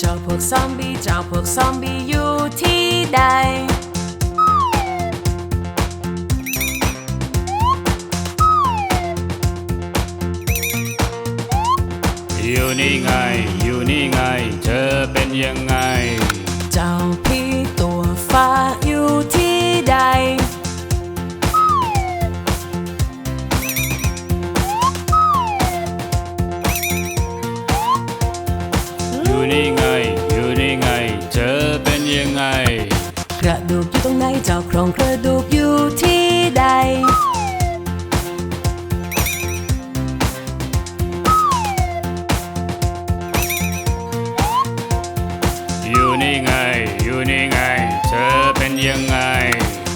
เจ้าพวกซอมบี้เจ้าพวกซอมบี้อยู่ที่ใด อยู่นี่ไง อยู่นี่ไง เธอเป็นยังไง เจ้าผีตัวฟ้าอยู่ที่ เจ้าโครงกระดูกอยู่ที่ใด อยู่นี่ไง อยู่นี่ไง เธอเป็นยังไง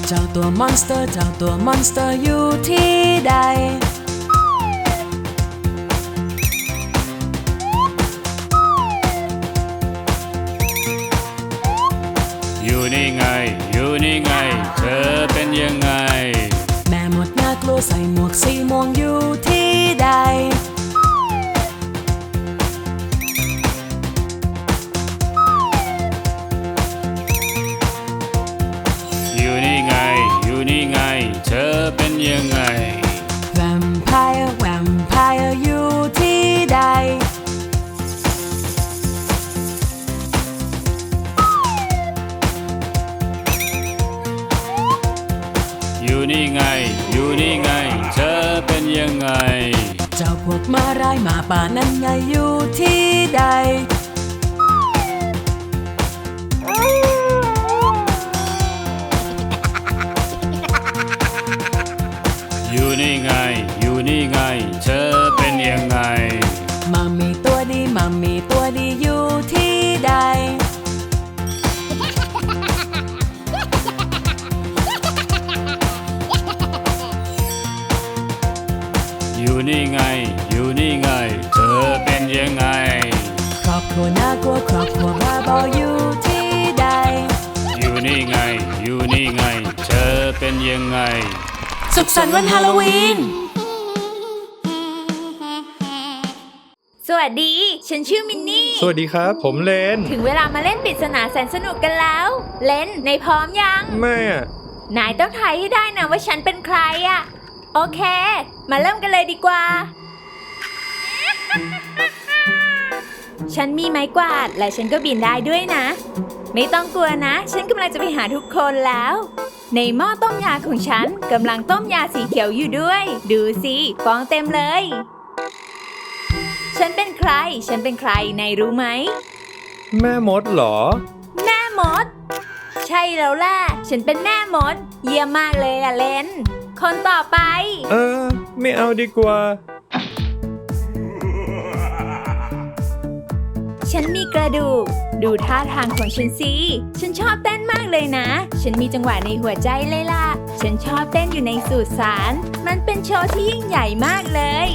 เจ้าตัวมอนสเตอร์ เจ้าตัวมอนสเตอร์อยู่ที่ใด อยู่นี่ไง อยู่นี่ไง เธอเป็นยังไง แม่หมดน่ากลัวใส่หมวกสีม่วงอยู่ที่ใด อยู่นี่ไง อยู่นี่ไง เธอเป็นยังไง อยู่นี่ไง อยู่นี่ไง เธอเป็นยังไง เจ้าพวกมาร้ายหมาป่านั้นไงอยู่ที่ใด อยู่นี่ไง อยู่นี่ไง เธอเป็นยังไง มามีตัวดีมามี นี่ไง อยู่นี่ไง เธอเป็นยังไง ครอบครัวน่ากลัวครอบครัวบ้าบออยู่ที่ใด อยู่นี่ไง อยู่นี่ไง เธอเป็นยังไง สุขสันต์วันฮาโลวีน สวัสดี ฉันชื่อมินนี่ สวัสดีครับ ผมเลน ถึงเวลามาเล่นปริศนาแสนสนุกกันแล้ว เล่นในพร้อมยังไม่อะนายต้องทายให้ได้นะว่าฉันเป็นใครอะ โอเค มาเริ่มกันเลยดีกว่า ฉันมีไม้กวาดและฉันก็บินได้ด้วยนะ ไม่ต้องกลัวนะ ฉันกำลังจะไปหาทุกคนแล้ว ในหม้อต้มยาของฉันกำลังต้มยาสีเขียวอยู่ด้วย ดูสิฟองเต็มเลย ฉันเป็นใคร ฉันเป็นใครนายรู้ไหม แม่มดเหรอ แม่มด ใช่แล้วล่ะ ฉันเป็นแม่มด เยี่ยมมากเลยอะเลน คนต่อไป เออ ไม่เอาดีกว่า ฉันมีกระดูก ดูท่าทางของฉันสิ ฉันชอบเต้นมากเลยนะ ฉันมีจังหวะในหัวใจเลยล่ะ ฉันชอบเต้นอยู่ในสุสาน มันเป็นโชว์ที่ยิ่งใหญ่มากเลย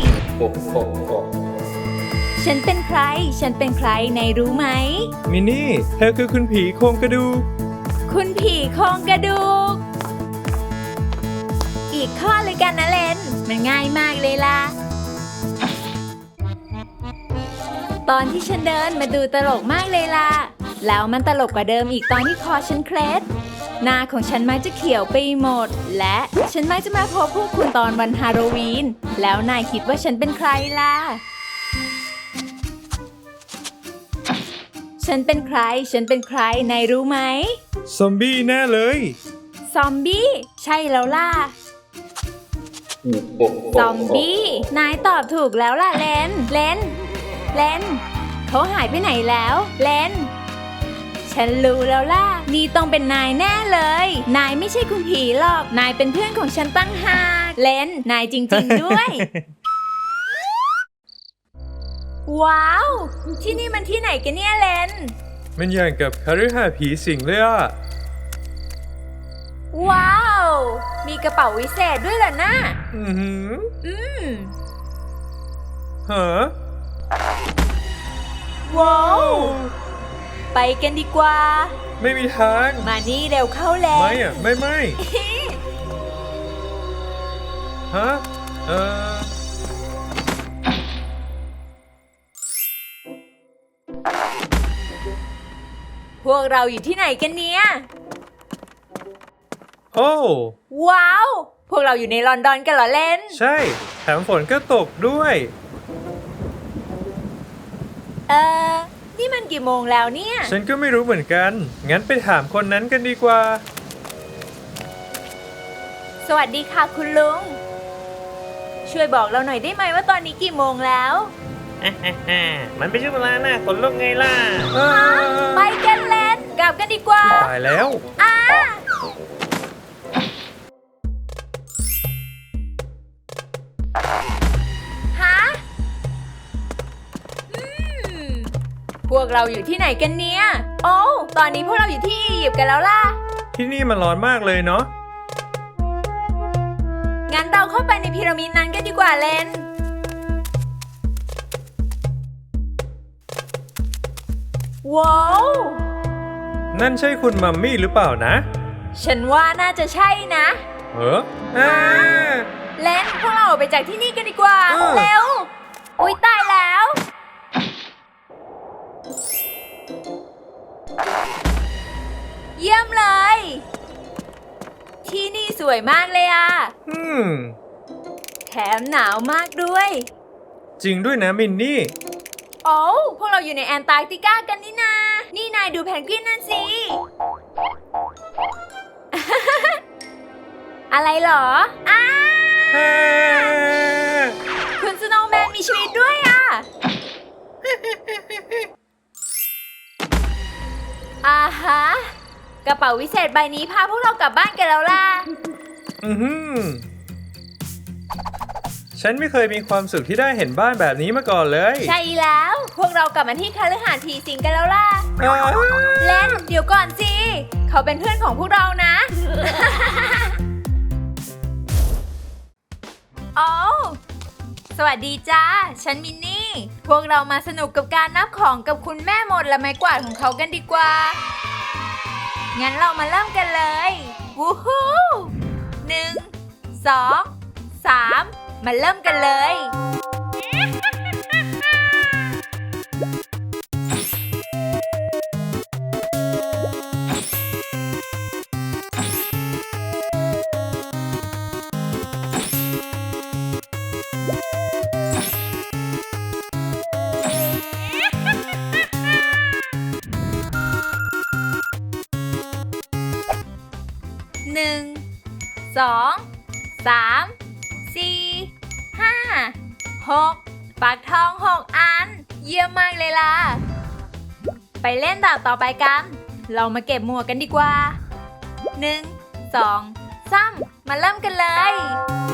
ฉันเป็นใคร ฉันเป็นใครในรู้ไหม มินี่ เธอคือคุณผีโครงกระดูก คุณผีโครงกระดูก อีกข้อเลยกันนะเลน มันง่ายมากเลยล่ะ ตอนที่ฉันเดินมาดูตลกมากเลยล่ะ แล้วมันตลกกว่าเดิมอีกตอนที่คอฉันเคล็ดหน้าของฉันมักจะเขียวไปหมด และฉันมักจะมาพบพวกคุณตอนวันฮาโลวีน แล้วนายคิดว่าฉันเป็นใครล่ะ ฉันเป็นใคร ฉันเป็นใคร นายรู้ไหม ซอมบี้แน่เลย ซอมบี้ ใช่แล้วล่ะ ซอมบี้ นายตอบถูกแล้วล่ะเลน เลน เลน เขาหายไปไหนแล้ว เลน ฉันรู้แล้วล่ะ นี่ต้องเป็นนายแน่เลย นายไม่ใช่คุณผีหรอก นายเป็นเพื่อนของฉันตั้งหากเลน นายจริง ๆ ด้วย ว้าว ที่นี่มันที่ไหนกันเนี่ยเลน มันอย่างกับคาริหาสน์ผีสิงเลยอะ ว้าว มีกระเป๋าวิเศษด้วยเหรอนะอือหืออืมฮะว้าว ไปกันดีกว่า ไม่มีทาง มานี่เร็วเข้าแล้วไม่อะไม่ไม่ฮะเออวกเราอยู่ที่ไหนกันเนี่ย โอ้ ว้าว พวกเราอยู่ในลอนดอนกันเหรอเลนใช่ แถมฝนก็ตกด้วย เออนี่มันกี่โมงแล้วเนี่ย ฉันก็ไม่รู้เหมือนกัน งั้นไปถามคนนั้นกันดีกว่า สวัสดีค่ะคุณลุง ช่วยบอกเราหน่อยได้ไหมว่าตอนนี้กี่โมงแล้ว มันเป็นช่วงเวลาหน้าขนลุกไงล่ะ ไปกันเลนกลับกันดีกว่า ตายแล้ว อ่า วกเราอยู่ที่ไหนกันเนี่ย โอ้วตอนนี้พวกเราอยู่ที่อียิปต์กันแล้วล่ะ ที่นี่มันร้อนมากเลยเนาะ งั้นเราเข้าไปในพีระมิดนั้นกันดีกว่าเลน ว้าว นั่นใช่คุณมัมมี่หรือเปล่านะ ฉันว่าน่าจะใช่นะ เอออ่า เลนพวกเราออกไปจากที่นี่กันดีกว่า เออ เร็ว อุ้ยตายแล้ว เยี่ยมเลย ที่นี่สวยมากเลยอะอืม แถมหนาวมากด้วย จริงด้วยนะมินนี่ โอ้วพวกเราอยู่ในแอนตาร์กติกากันนี่นา นี่นายดูแพนกวินนั่นสิ อะไรเหรอ อ้า คุณสโนว์แมนมีชีวิตด้วยอะ อ่าฮะ กระเป๋าวิเศษใบนี้พาพวกเรากลับบ้านกันแล้วล่ะ อือหือฉันไม่เคยมีความสุขที่ได้เห็นบ้านแบบนี้มาก่อนเลยใช่แล้ว พวกเรากลับมาที่คาลือหาสน์ผีสิงกันแล้วล่ะ อ้าวเล่นเดี๋ยวก่อนสิ เขาเป็นเพื่อนของพวกเรานะ โอ้วสวัสดีจ้า ฉันมินนี่ พวกเรามาสนุกกับการนับของกับคุณแม่หมดและไม้กวาดของเขากันดีกว่า งั้นเรามาเริ่มกันเลยวู้ฮู้หนึ่งสองสามมาเริ่มกันเลย องสามสี่ห้าหกปักทองหกอัน เยี่ยมมากเลยล่ะ ไปเล่นด่านต่อไปกัน เรามาเก็บหมวกกันดีกว่าหนึ่งสองสามมาเริ่มกันเลย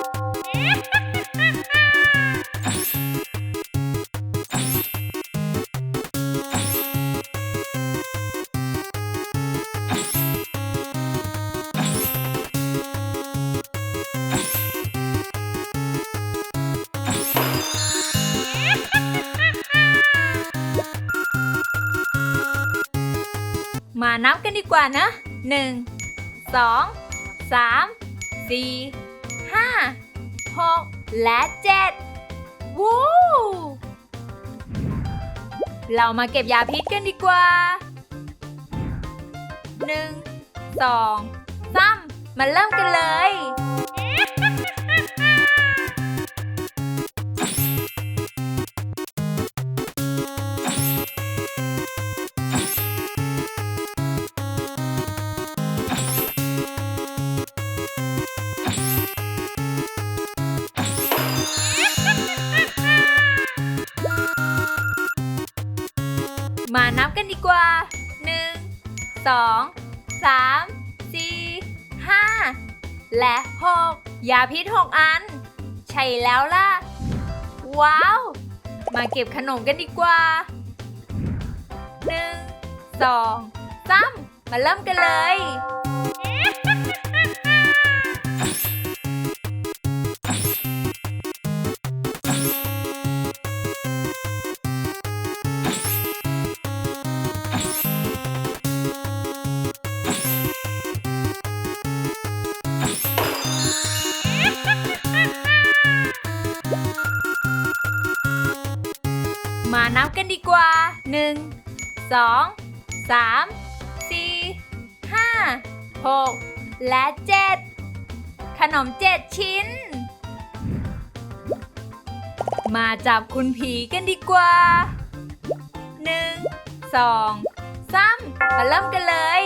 นับกันดีกว่านะหนึ่งสองสามสี่ห้าหกและเจ็ดวู้เรามาเก็บยาพิษกันดีกว่าหนึ่งสองสามมาเริ่มกันเลย กันดีกว่าหนึ่งสองสามสี่ห้าและหกยาพิษหกอัน ใช่แล้วล่ะ ว้าว มาเก็บขนมกันดีกว่าหนึ่งสองสามมาเริ่มกันเลย นับกันดีกว่า 1 2 3หกและเจ็ดขนมเจ็ดชิ้น มาจับคุณผีกันดีกว่าหนึ่งสองสามมาเริ่มกันเลย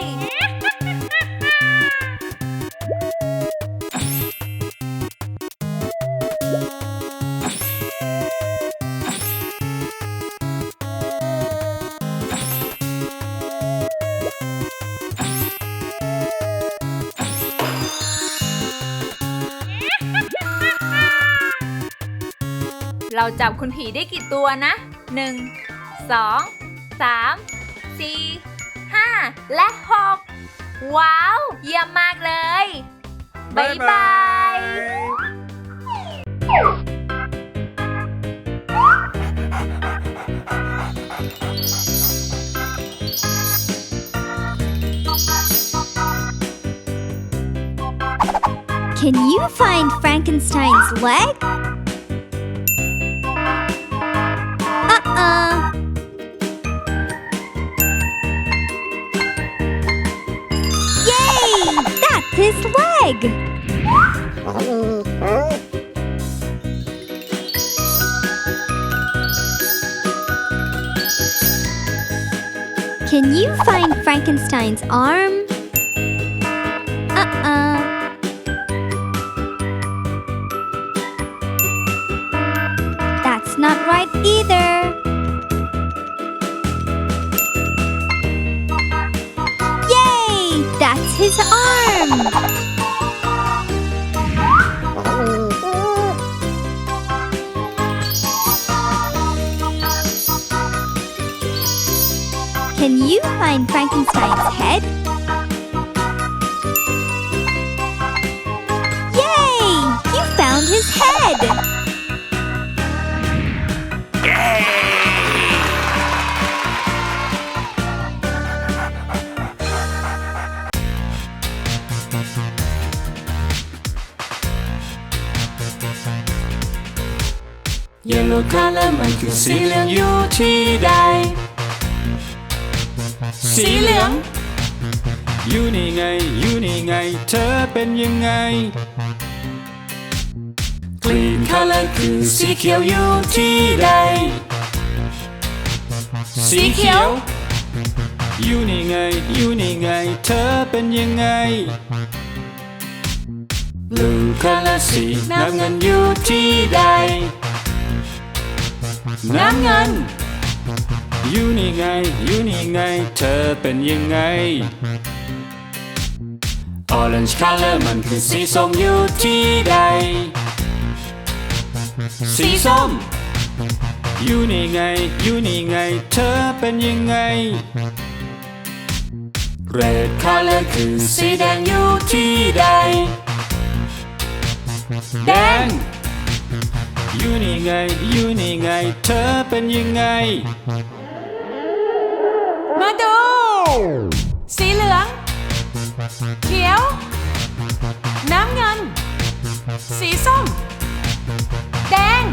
เราจับคุณผีได้กี่ตัวนะ 1 2 3 4 5 และ 6 ว้าว เยี่ยมมากเลย บ๊ายบาย Can you find Frankenstein's leg? Yay! That's his leg! Can you find Frankenstein's arm? Uh-uh. Can you find Frankenstein's head? Yay! You found his head! Yellow color มันคือสีเหลืองอยู่ที่ใด สีเหลือง อยู่นี่ไง อยู่นี่ไง เธอเป็นยังไง Green color คือสีเขียวอยู่ที่ใด สีเขียว อยู่นี่ไง อยู่นี่ไง เธอเป็นยังไง Blue color สีน้ำเงินอยู่ที่ใด น้ำเงิน อยู่นี่ไง อยู่นี่ไง เธอเป็นยังไง Orange color มันคือสีส้มอยู่ที่ใด สีส้ม อยู่นี่ไง อยู่นี่ไง เธอเป็นยังไง Red color คือสีแดงอยู่ที่ใด แดงอยู่นี่ไง อยู่นี่ไง เธอเป็นยังไง สีเหลือง เขียว น้ำเงิน สีส้ม แดง